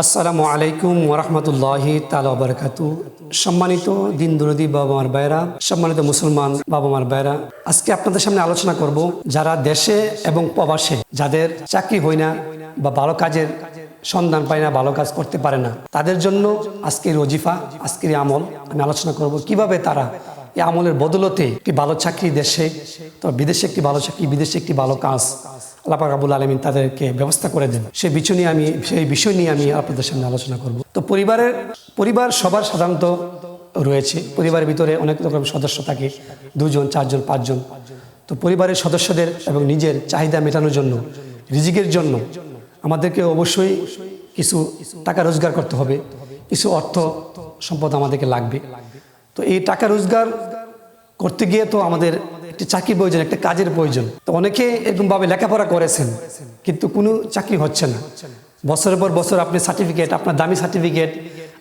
আসসালামু আলাইকুম ওরহমতুল্লাহি তালা বারকাতু। সম্মানিত দিন দুরদি বাবা মার ভাইরা সম্মানিত মুসলমান বাবা মার ভাইরা আজকে আপনাদের সামনে আলোচনা করব যারা দেশে এবং প্রবাসে যাদের চাকরি হয় না বা ভালো কাজের সন্ধান পায় না, ভালো কাজ করতে পারে না, তাদের জন্য আজকের রজিফা আজকের আমল আমি আলোচনা করব কীভাবে তারা এই আমলের বদলতে একটি ভালো চাকরি দেশে, তো বিদেশে একটি ভালো চাকরি, বিদেশে একটি ভালো কাজ আবুল আলমিন তাদেরকে ব্যবস্থা করে দেন। সেই বিষয় নিয়ে আমি সেই বিষয় নিয়ে আমি আপনাদের সামনে আলোচনা করব। তো পরিবারের পরিবার সবার সাধারণত রয়েছে। পরিবারের ভিতরে অনেক রকম সদস্য থাকে। দুজন, চারজন, পাঁচজন। তো পরিবারের সদস্যদের এবং নিজের চাহিদা মেটানোর জন্য, রিজিকের জন্য আমাদেরকে অবশ্যই কিছু টাকা রোজগার করতে হবে। কিছু অর্থ সম্পদ আমাদেরকে লাগবে। তো এই টাকা রোজগার করতে গিয়ে তো আমাদের একটি চাকরি প্রয়োজন, একটা কাজের প্রয়োজন। তো অনেকে এরকমভাবে লেখাপড়া করেছেন, কিন্তু কোনো চাকরি হচ্ছে না। বছরের পর বছর আপনি সার্টিফিকেট আপনার দামি সার্টিফিকেট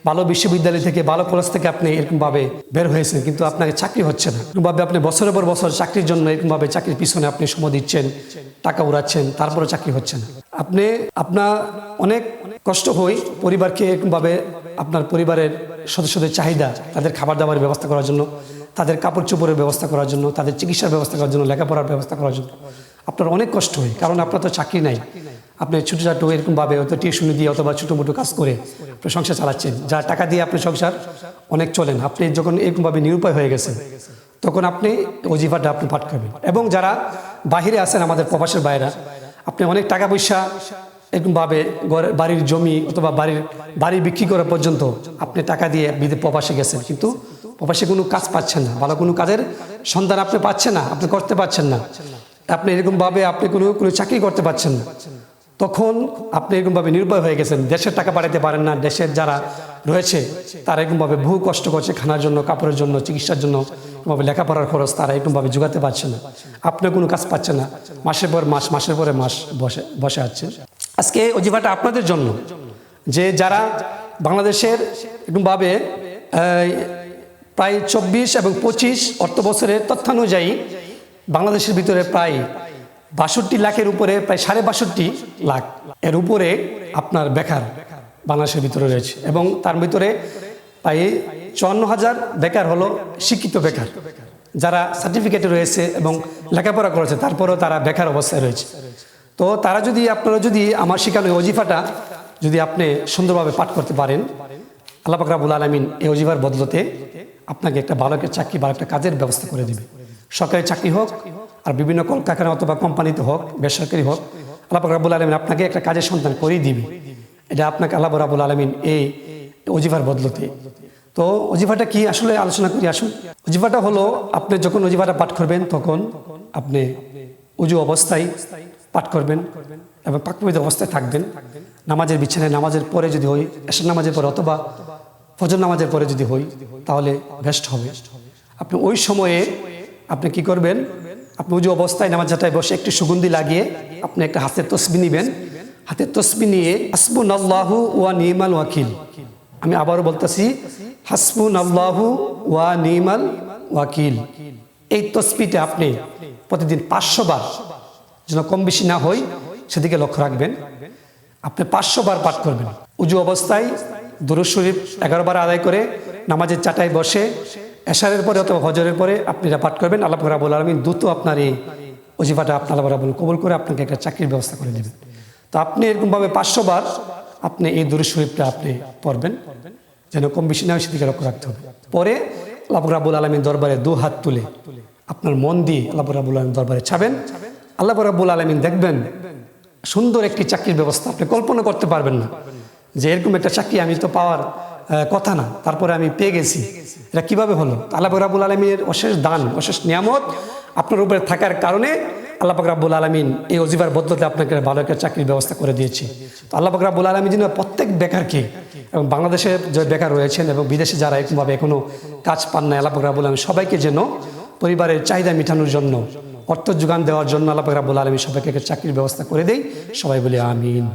ভালো বিশ্ববিদ্যালয় থেকে, ভালো কলেজ থেকে আপনি এরকমভাবে বের হয়েছেন, কিন্তু আপনাকে চাকরি হচ্ছে না। এরকমভাবে আপনি বছরের পর বছর চাকরির জন্য এরকমভাবে চাকরির পিছনে আপনি সময় দিচ্ছেন, টাকা উড়াচ্ছেন তারপরে চাকরি হচ্ছে না। আপনি, আপনার অনেক কষ্ট হই পরিবারকে এরকমভাবে, আপনার পরিবারের সদস্যদের চাহিদা তাদের খাবার দাবারের ব্যবস্থা করার জন্য, তাদের কাপড় চোপড়ের ব্যবস্থা করার জন্য, তাদের চিকিৎসার ব্যবস্থা করার জন্য, লেখাপড়ার ব্যবস্থা করার জন্য। আপনার অনেক কষ্ট হয়, কারণ আপনার তো চাকরি নাই। আপনি ছোটো এরকমভাবে হয়তো টিউশনি দিয়ে অথবা ছোটো মোটো কাজ করে আপনি সংসার চালাচ্ছেন। যা টাকা দিয়ে আপনি সংসার, অনেক চলেন। আপনি যখন এরকমভাবে নিরুপায় হয়ে গেছেন, তখন আপনি অজিফাটা আপনি পাঠ করবেন এবং যারা বাহিরে আছেন আমাদের প্রবাসের বাইরা আপনি অনেক টাকা পয়সা এরকমভাবে ঘরের বাড়ির জমি অথবা বাড়ির বাড়ি বিক্রি করা পর্যন্ত আপনি টাকা দিয়ে বিদে প্রবাসে গেছেন। কিন্তু প্রবাসে কোনো কাজ পাচ্ছেন না, ভালো কোনো কাজের সন্ধান আপনি পাচ্ছেন না, আপনি করতে পারছেন না। আপনি এরকমভাবে আপনি কোনো কোনো চাকরি করতে পারছেন না। তখন আপনি এরকমভাবে নির্ভয় হয়ে গেছেন, দেশের টাকা পাঠাতে পারেন না, দেশের যারা রয়েছে তারা এরকমভাবে বহু কষ্ট করছে, খানার জন্য, কাপড়ের জন্য, চিকিৎসার জন্য, এরকমভাবে লেখাপড়ার খরচ তারা এরকমভাবে জোগাতে পারছে না। আপনি কোনো কাজ পাচ্ছে না, মাসের পর মাস, মাসের পরে মাস বসে বসে আছেন। আজকে অজিফাটা আপনাদের জন্য যে যারা বাংলাদেশের এই, প্রায় চব্বিশ এবং পঁচিশ অর্থ বছরের তথ্যানুযায়ী বাংলাদেশের ভিতরে প্রায় বাষট্টি লাখের উপরে প্রায় সাড়ে বাষট্টি লাখ এর উপরে আপনার বেকার বাংলাদেশের ভিতরে রয়েছে। এবং তার ভিতরে প্রায় চুয়ান্ন হাজার বেকার হলো শিক্ষিত বেকার যারা সার্টিফিকেটে রয়েছে এবং লেখাপড়া করেছে তারপরেও তারা বেকার অবস্থায় রয়েছে। তো তারা যদি, আপনারা যদি আমার শেখানো অজিফাটা যদি আপনি সুন্দরভাবে পাঠ করতে পারেন, আল্লাহ পাকরাবুল আলমিন এই অজিফার বদলতে আপনাকে একটা ভালো একটা চাকরি ভালো একটা কাজের ব্যবস্থা করে দিবে। সরকারি চাকরি হোক আর বিভিন্ন কলকারখানা অথবা কোম্পানিতে হোক, বেসরকারি হোক, আল্লাহ পাকরাবুল আলমিন আপনাকে একটা কাজের সন্ধান করেই দিবে। এটা আপনাকে আল্লাহ রাবুল আলমিন এই অজিফার বদলতে। তো অজিফাটা কি? আসলে আলোচনা করি, আসুন। অজিফাটা হলো, আপনি যখন অজিফাটা পাঠ করবেন, তখন আপনি উজু অবস্থায় পাঠ করবেন এবং পাকবিদ অবস্থায় থাকবেন। নামাজের বিছানায়, নামাজের পরে যদি হই এসব নামাজের পরে অথবা ফজর নামাজের পরে যদি হই তাহলে বেস্ট হবে। আপনি ওই সময়ে আপনি কি করবেন? আপনি উজু অবস্থায় নামাজ জাটায় বসে একটি সুগন্ধি লাগিয়ে আপনি একটা হাতের তসবি নেবেন। হাতের তসবি নিয়ে হাসবুন আল্লাহু ওয়া নিমাল ওয়াকিল। আমি আবারও বলতেছি হাসবুন আল্লাহু ওয়া নিমাল ওয়াকিল। এই তসবিটা আপনি প্রতিদিন পাঁচশো বার যেন কম বেশি না হয়, সেদিকে লক্ষ্য রাখবেন। আপনি পাঁচশো বার পাঠ করবেন। উজু অবস্থায় দুরুজ শরীফ এগারো বার আদায় করে নামাজের চাটায় বসে, এশারের পরে অথবা হজরের পরে আপনি এটা পাঠ করবেন। আল্লাহ রাবুল আলমিন দ্রুত আপনার এই অজিফাটা আপনার আল্লাহ রাবুল কবুল করে আপনাকে একটা চাকরির ব্যবস্থা করে দেবেন। তো আপনি এরকমভাবে পাঁচশো বার আপনি এই দুরুজ শরীফটা আপনি পড়বেন। যেন কম বেশি না হয়, সেদিকে লক্ষ্য রাখতে হবে। পরে আল্লাহ রাবুল আলমীর দরবারে দু হাত তুলে আপনার মন দিয়ে আল্লাহ রাবুল আলমীর দরবারে ছাবেন আল্লাহ রাবুল আলমিন দেখবেন সুন্দর একটি চাকরির ব্যবস্থা। আপনি কল্পনা করতে পারবেন না যে এরকম একটা চাকরি আমি তো পাওয়ার কথা না। তারপরে আমি পেয়ে গেছি। এটা কীভাবে হলো? আল্লাহ রাবুল আলমীর অশেষ দান, অশেষ নিয়ামত আপনার উপরে থাকার কারণে আল্লাহ পাক রাব্বুল আলমিন এই অজিবার বদলতে আপনাকে ভালো একটা চাকরির ব্যবস্থা করে দিয়েছে। তো আল্লাহ পাক রাব্বুল আলমী যেন প্রত্যেক বেকারকে এবং বাংলাদেশে যে বেকার রয়েছেন এবং বিদেশে যারা এরকমভাবে এখনও কাজ পান না আল্লাহ পাক রাব্বুল আলমী সবাইকে যেন পরিবারের চাহিদা মেটানোর জন্য অর্থ যোগান দেওয়ার জন্য আল্লাহ রাবুল আলমী সবাইকে চাকরির ব্যবস্থা করে দেয় সবাই বলি আমিন।